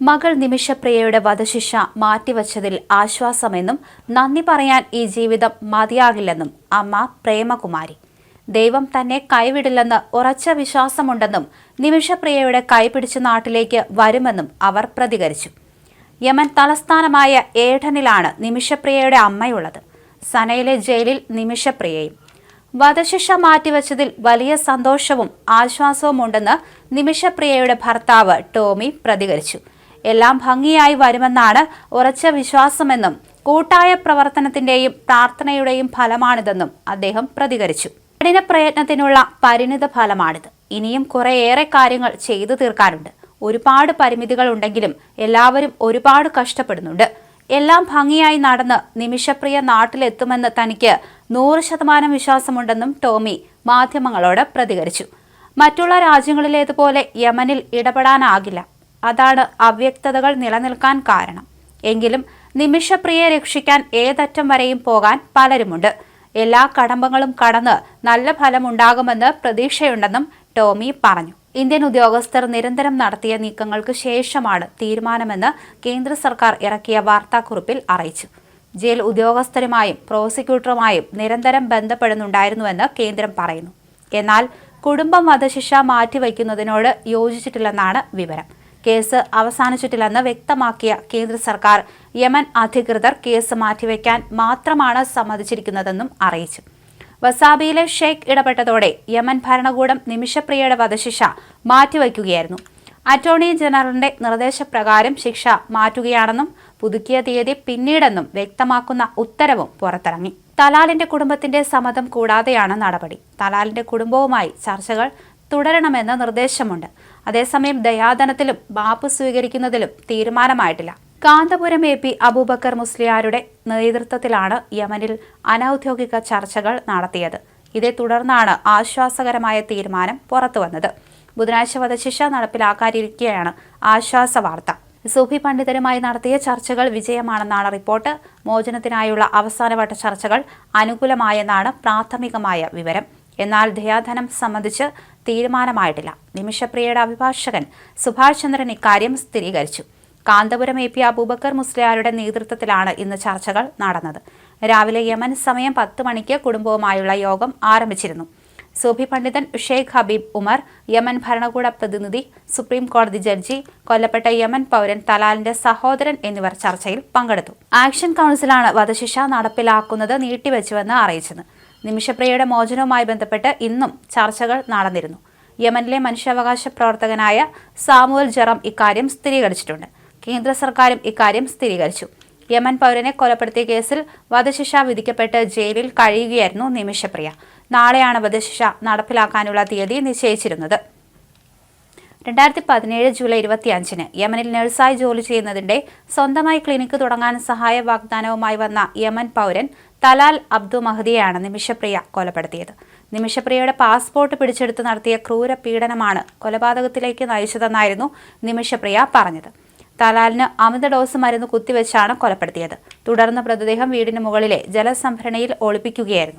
മകൾ നിമിഷപ്രിയയുടെ വധശിക്ഷ മാറ്റിവച്ചതിൽ ആശ്വാസമെന്നും നന്ദി പറയാൻ ഈ ജീവിതം മതിയാകില്ലെന്നും അമ്മ പ്രേമകുമാരി. ദൈവം തന്നെ കൈവിടില്ലെന്ന് ഉറച്ച വിശ്വാസമുണ്ടെന്നും നിമിഷപ്രിയയുടെ കൈപിടിച്ച് നാട്ടിലേക്ക് വരുമെന്നും അവർ പ്രതികരിച്ചു. യമൻ തലസ്ഥാനമായ ഏഠനിലാണ് നിമിഷപ്രിയയുടെ അമ്മയുള്ളത്. സനയിലെ ജയിലിൽ നിമിഷപ്രിയയും. വധശിക്ഷ മാറ്റിവച്ചതിൽ വലിയ സന്തോഷവും ആശ്വാസവും ഉണ്ടെന്ന് നിമിഷപ്രിയയുടെ ഭർത്താവ് ടോമി പ്രതികരിച്ചു. എല്ലാം ഭംഗിയായി വരുമെന്നാണ് ഉറച്ച വിശ്വാസമെന്നും കൂട്ടായ പ്രവർത്തനത്തിന്റെയും പ്രാർത്ഥനയുടെയും ഫലമാണിതെന്നും അദ്ദേഹം പ്രതികരിച്ചു. കഠിന പ്രയത്നത്തിനുള്ള പരിണിത ഫലമാണിത്. ഇനിയും കുറേയേറെ കാര്യങ്ങൾ ചെയ്തു തീർക്കാനുണ്ട്. ഒരുപാട് പരിമിതികൾ ഉണ്ടെങ്കിലും എല്ലാവരും ഒരുപാട് കഷ്ടപ്പെടുന്നുണ്ട്. എല്ലാം ഭംഗിയായി നടന്ന് നിമിഷപ്രിയ നാട്ടിലെത്തുമെന്ന് തനിക്ക് നൂറ് ശതമാനം വിശ്വാസമുണ്ടെന്നും ടോമി മാധ്യമങ്ങളോട് പ്രതികരിച്ചു. മറ്റുള്ള രാജ്യങ്ങളിലേതുപോലെ യമനിൽ ഇടപെടാനാകില്ല. അതാണ് അവ്യക്തതകൾ നിലനിൽക്കാൻ കാരണം. എങ്കിലും നിമിഷപ്രിയെ രക്ഷിക്കാൻ ഏതറ്റം വരെയും പോകാൻ പലരുമുണ്ട്. എല്ലാ കടമ്പങ്ങളും കടന്ന് നല്ല ഫലമുണ്ടാകുമെന്ന് പ്രതീക്ഷയുണ്ടെന്നും ടോമി പറഞ്ഞു. ഇന്ത്യൻ ഉദ്യോഗസ്ഥർ നിരന്തരം നടത്തിയ നീക്കങ്ങൾക്ക് ശേഷമാണ് തീരുമാനമെന്ന് കേന്ദ്ര സർക്കാർ ഇറക്കിയ വാർത്താക്കുറിപ്പിൽ അറിയിച്ചു. ജയിൽ ഉദ്യോഗസ്ഥരുമായും പ്രോസിക്യൂട്ടറുമായും നിരന്തരം ബന്ധപ്പെടുന്നുണ്ടായിരുന്നുവെന്ന് കേന്ദ്രം പറയുന്നു. എന്നാൽ കുടുംബം വധശിക്ഷ മാറ്റിവയ്ക്കുന്നതിനോട് യോജിച്ചിട്ടില്ലെന്നാണ് വിവരം. കേസ് അവസാനിച്ചിട്ടില്ലെന്ന് വ്യക്തമാക്കിയ കേന്ദ്ര സർക്കാർ. യമൻ അധികൃതർ കേസ് മാറ്റിവെക്കാൻ മാത്രമാണ് സമ്മതിച്ചിരിക്കുന്നതെന്നും അറിയിച്ചു. വസാബിയിലെ ഷെയ്ഖ് ഇടപെട്ടതോടെ യമൻ ഭരണകൂടം നിമിഷപ്രിയയുടെ വധശിക്ഷ മാറ്റിവയ്ക്കുകയായിരുന്നു അറ്റോർണി ജനറലിന്റെ നിർദ്ദേശപ്രകാരം ശിക്ഷ മാറ്റുകയാണെന്നും പുതുക്കിയ തീയതി പിന്നീടെന്നും വ്യക്തമാക്കുന്ന ഉത്തരവും പുറത്തിറങ്ങി. തലാലിന്റെ കുടുംബത്തിന്റെ സമ്മതം കൂടാതെയാണ് നടപടി. തലാലിന്റെ കുടുംബവുമായി ചർച്ചകൾ തുടരണമെന്ന നിർദ്ദേശമുണ്ട്. അതേസമയം ദയാദനത്തിലും മാപ്പ് സ്വീകരിക്കുന്നതിലും തീരുമാനമായിട്ടില്ല. കാന്തപുരം എ പി അബൂബക്കർ മുസ്ലിയാരുടെ നേതൃത്വത്തിലാണ് യമനിൽ അനൌദ്യോഗിക ചർച്ചകൾ നടത്തിയത്. ഇതേ തുടർന്നാണ് ആശ്വാസകരമായ തീരുമാനം പുറത്തുവന്നത്. ബുധനാഴ്ച വധശിക്ഷ നടപ്പിലാക്കാനിരിക്കുകയാണ് ആശ്വാസ വാർത്ത. സൂഫി പണ്ഡിതരുമായി നടത്തിയ ചർച്ചകൾ വിജയമാണെന്നാണ് റിപ്പോർട്ട്. മോചനത്തിനായുള്ള അവസാനവട്ട ചർച്ചകൾ അനുകൂലമായെന്നാണ് പ്രാഥമികമായ വിവരം. എന്നാൽ ദയാധനം സംബന്ധിച്ച് തീരുമാനമായിട്ടില്ല. നിമിഷപ്രിയയുടെ അഭിഭാഷകൻ സുഭാഷ് ചന്ദ്രൻ ഇക്കാര്യം സ്ഥിരീകരിച്ചു. കാന്തപുരം എ പി അബൂബക്കർ മുസ്ലിയാരുടെ നേതൃത്വത്തിലാണ് ഇന്ന് ചർച്ചകൾ നടന്നത്. രാവിലെ യമൻ സമയം പത്ത് മണിക്ക് കുടുംബവുമായുള്ള യോഗം ആരംഭിച്ചിരുന്നു. സൂഫി പണ്ഡിതൻ ഷെയ്ഖ് ഹബീബ് ഉമർ യമൻ ഭരണകൂട പ്രതിനിധി സുപ്രീം കോടതി ജഡ്ജി കൊല്ലപ്പെട്ട യമൻ പൗരൻ തലാലിന്റെ സഹോദരൻ എന്നിവർ ചർച്ചയിൽ പങ്കെടുത്തു. ആക്ഷൻ കൗൺസിലാണ് വധശിക്ഷ നടപ്പിലാക്കുന്നത് നീട്ടിവെച്ചുവെന്ന് അറിയിച്ചത്. നിമിഷപ്രിയയുടെ മോചനവുമായി ബന്ധപ്പെട്ട് ഇന്നും ചർച്ചകൾ നടന്നിരുന്നു. യമനിലെ മനുഷ്യാവകാശ പ്രവർത്തകനായ സാമുവൽ ജറം ഇക്കാര്യം സ്ഥിരീകരിച്ചിട്ടുണ്ട്. കേന്ദ്ര സർക്കാരും ഇക്കാര്യം സ്ഥിരീകരിച്ചു. യമൻ പൗരനെ കൊലപ്പെടുത്തിയ കേസിൽ വധശിക്ഷ വിധിക്കപ്പെട്ട് ജയിലിൽ കഴിയുകയായിരുന്നു നിമിഷപ്രിയ. നാളെയാണ് വധശിക്ഷ നടപ്പിലാക്കാനുള്ള തീയതി നിശ്ചയിച്ചിരുന്നത്. രണ്ടായിരത്തി പതിനേഴ് ജൂലൈ ഇരുപത്തിയഞ്ചിന് യമനിൽ നഴ്സായി ജോലി ചെയ്യുന്നതിന്റെ സ്വന്തമായി ക്ലിനിക്ക് തുടങ്ങാൻ സഹായ വാഗ്ദാനവുമായി വന്ന യമൻ പൗരൻ തലാൽ അബ്ദു മഹദിയാണ് നിമിഷപ്രിയ കൊലപ്പെടുത്തിയത്. നിമിഷപ്രിയയുടെ പാസ്പോർട്ട് പിടിച്ചെടുത്ത് നടത്തിയ ക്രൂര പീഡനമാണ് കൊലപാതകത്തിലേക്ക് നയിച്ചതെന്നായിരുന്നു നിമിഷപ്രിയ പറഞ്ഞത്. തലാലിന് അമിത ഡോസ് മരുന്ന് കുത്തിവെച്ചാണ് കൊലപ്പെടുത്തിയത്. തുടർന്ന് മൃതദേഹം വീടിന് മുകളിലെ ജലസംഭരണിയിൽ ഒളിപ്പിക്കുകയായിരുന്നു.